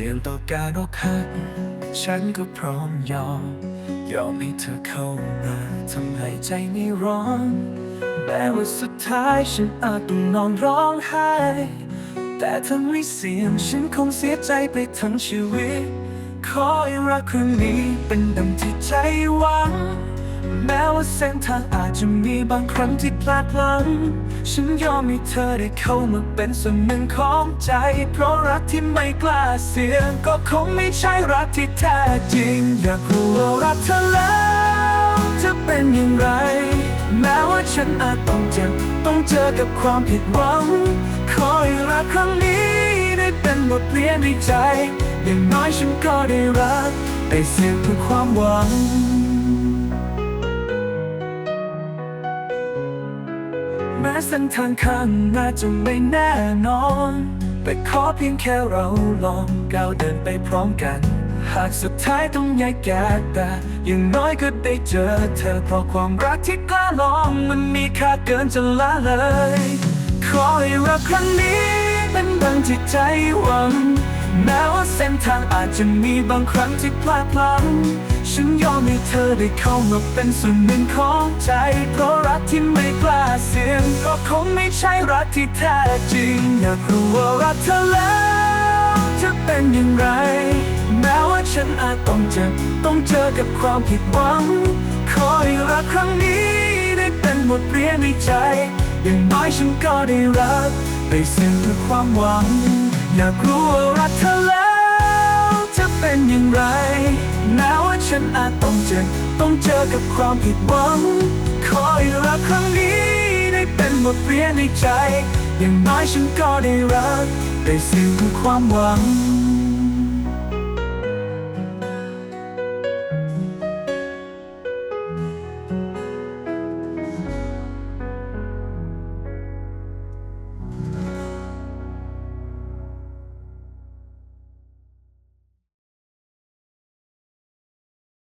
สี่ยงต่อการอกหัก ฉันก็พร้อมยอม ยอมให้เธอเข้ามาทำให้ใจไม่ร้อนแม้ว่าสุดท้ายฉันอาจต้องนอนร้องไห้ แต่ถ้าไม่เสี่ยงฉันคงเสียใจไปทั้งชีวิต ขอให้รักครั้งนี้เป็นดังที่ใจหวัง แม้ว่าเส้นทางอาจจะมีบางครั้งที่พลาดพลั้งฉันยอมให้เธอได้เข้ามาเป็นส่วนหนึ่งของใจ เพราะรักที่ไม่กล้าเสี่ยงก็คงไม่ใช่รักที่แท้จริง อยากรู้ว่ารักเธอแล้วจะเป็นอย่างไร แม้ว่าฉันอาจต้องเจ็บต้องเจอกับความผิดหวังขอให้รักครั้งนี้ได้เป็นบทเรียนในใจ อย่างน้อยฉันก็ได้รักได้เสี่ยงเพื่อความหวัง แม้เส้นทางข้างหน้าจะไม่แน่นอน แต่ขอเพียงแค่เราลองก้าวเดินไปพร้อมกัน หากสุดท้ายต้องแยกแยกแต่อย่างน้อยก็ได้เจอเธอเพราะความรักที่กล้าลองมันมีค่าเกินจะละเลย ขอให้รักครั้งนี้เป็นดังที่ใจหวังแม้ว่า ทางอาจจะมีบางครั้งที่พลาดพลั้งฉันยอมให้เธอได้เข้ามาเป็นส่วนหนึ่งของใจ เพราะรักที่ไม่กล้าเสี่ยงก็คงไม่ใช่รักที่แท้จริง อยากรู้ว่ารักเธอแล้วจะเป็นอย่างไร แม้ว่าฉันอาจต้องเจ็บต้องเจอกับความผิดหวังขอให้รักครั้งนี้ได้เป็นบทเรียนในใจ อย่างน้อยฉันก็ได้รักได้เสี่ยงเพื่อความหวัง อยากรู้ว่ารักเธอ เป็นอย่างไรแม้ว่าฉันอาจต้องเจ็บต้องเจอกับความผิดหวังขอให้รักครั้งนี้ได้เป็นบทเรียนในใจ อย่างน้อยฉันก็ได้รักได้สิ่งความหวัง